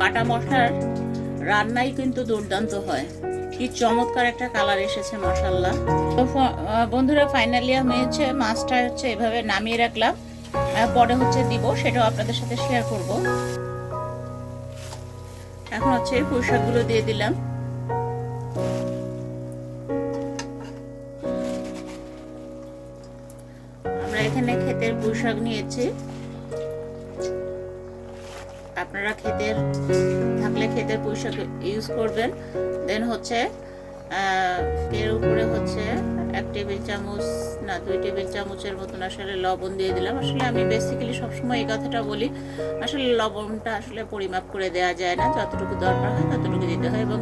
বাটা মশলার রান্নাই কিন্তু দুর্দান্ত হয়। কি চমৎকার একটা কালার এসেছে মশাল্লা তো বন্ধুরা ফাইনালি আমি হচ্ছে মাছটা হচ্ছে এভাবে নামিয়ে রাখলাম। পরে হচ্ছে দিব, সেটাও আপনাদের সাথে শেয়ার করব। এখন হচ্ছে পোশাকগুলো দিয়ে দিলাম। আমরা এখানে ক্ষেতের পোশাক নিয়েছি। আপনারা ক্ষেতের, থাকলে ক্ষেতের পোশাক ইউজ করবেন। দেন হচ্ছে এর উপরে হচ্ছে এক টেবিল চামচ, না, দুই টেবিল চামচের মতন আসলে লবণ দিয়ে দিলাম। আসলে আমি বেসিক্যালি সবসময় এই কথাটা বলি, আসলে লবণটা আসলে পরিমাপ করে দেওয়া যায় না, যতটুকু দরকার হয় ততটুকু দিতে হয় এবং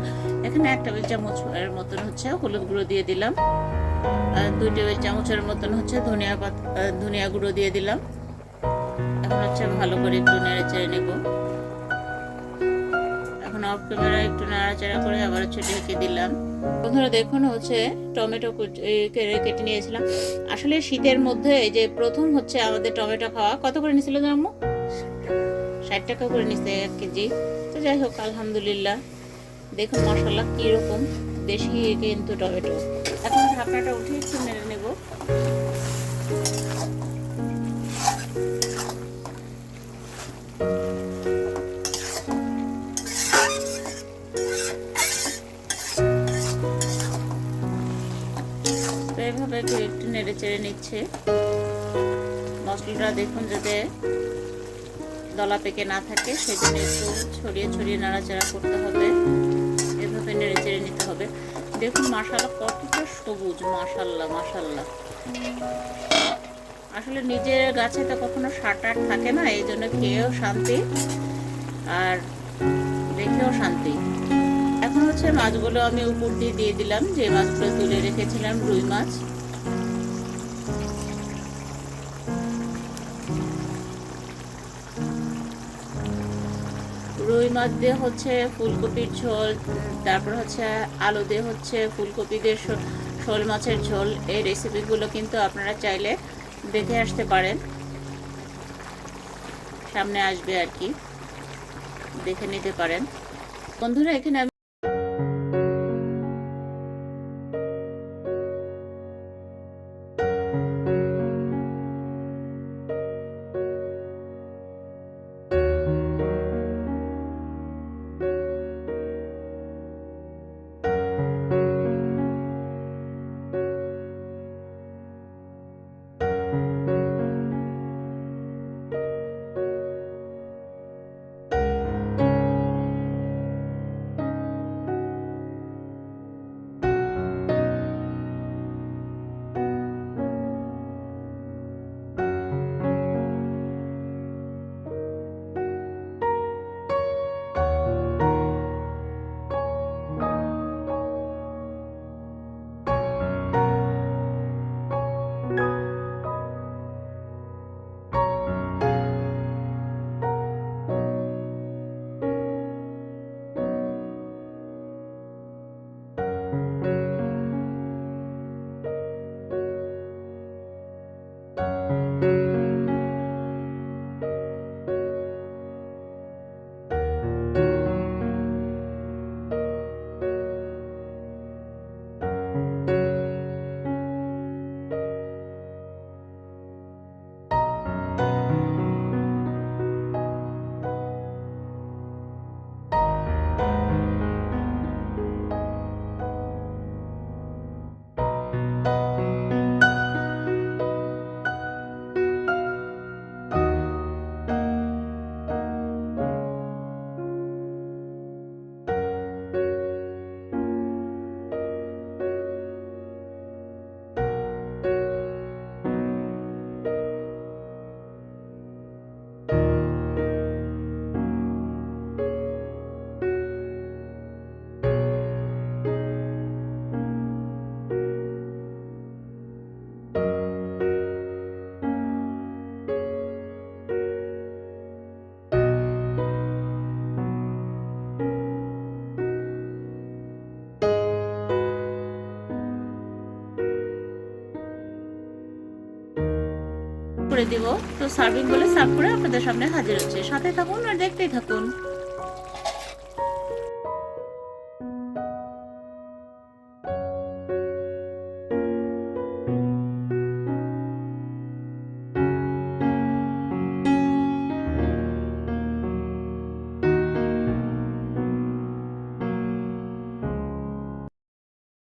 এখানে এক টেবিল চামচ এর মতন হচ্ছে হলুদ গুঁড়ো দিয়ে দিলাম। দুই টেবিল চামচের মতন হচ্ছে ধনিয়া পাতা ধনিয়া গুঁড়ো দিয়ে দিলাম। এখন হচ্ছে ভালো করে একটু নেড়ে চেড়ে নেব। অফ ক্যামেরা একটু নাড়াচাড়া করে আবার হচ্ছে ঢেকে দিলাম। বন্ধুরা, দেখুন হচ্ছে টমেটো কেটে নিয়েছিলাম। আসলে শীতের মধ্যে এই যে প্রথম হচ্ছে আমাদের টমেটো খাওয়া। কত করে নিছিল জানো ষাট টাকা করে নিছে এক কেজি। তো যাই হোক, আলহামদুলিল্লাহ। দেখুন মশলা কীরকম। দেশি কিন্তু টমেটো। এখন ঢাকনাটা উঠে একটু নেড়ে নেব। তো এভাবে একটু নেড়ে চেড়ে নিচ্ছে। মশলাটা দেখুন যাতে দলা পেকে না থাকে, সেজন্য একটু ছড়িয়ে ছড়িয়ে নাড়াচাড়া করতে হবে। এভাবে নেড়ে চেড়ে নিতে হবে। দেখুন মাশাল্লাহ কতটা সবুজ মাশাল্লাহ মাশাল্লাহ আসলে নিজের গাছে তো কখনো সাটার থাকে না এই জন্য খেয়েও শান্তি আর দেখেও শান্তি। এখন হচ্ছে মাছগুলো আমি উপর দিয়ে দিয়ে দিলাম, যে মাছগুলো তুলে রেখেছিলাম রুই মাছ। রুই মাছ দিয়ে হচ্ছে ফুলকপির ঝোল, তারপর হচ্ছে আলু দিয়ে হচ্ছে ফুলকপি দিয়ে শোল মাছের ঝোল, এই রেসিপিগুলো কিন্তু আপনারা চাইলে দেখে আসতে পারেন। সামনে আসবে আর কি, দেখে নিতে পারেন। বন্ধুরা, এখানে করে দিব। তো সার্ভিং বলে সার্ভ করে আপনাদের সামনে হাজির হচ্ছে। সাথে থাকুন আর দেখতেই থাকুন।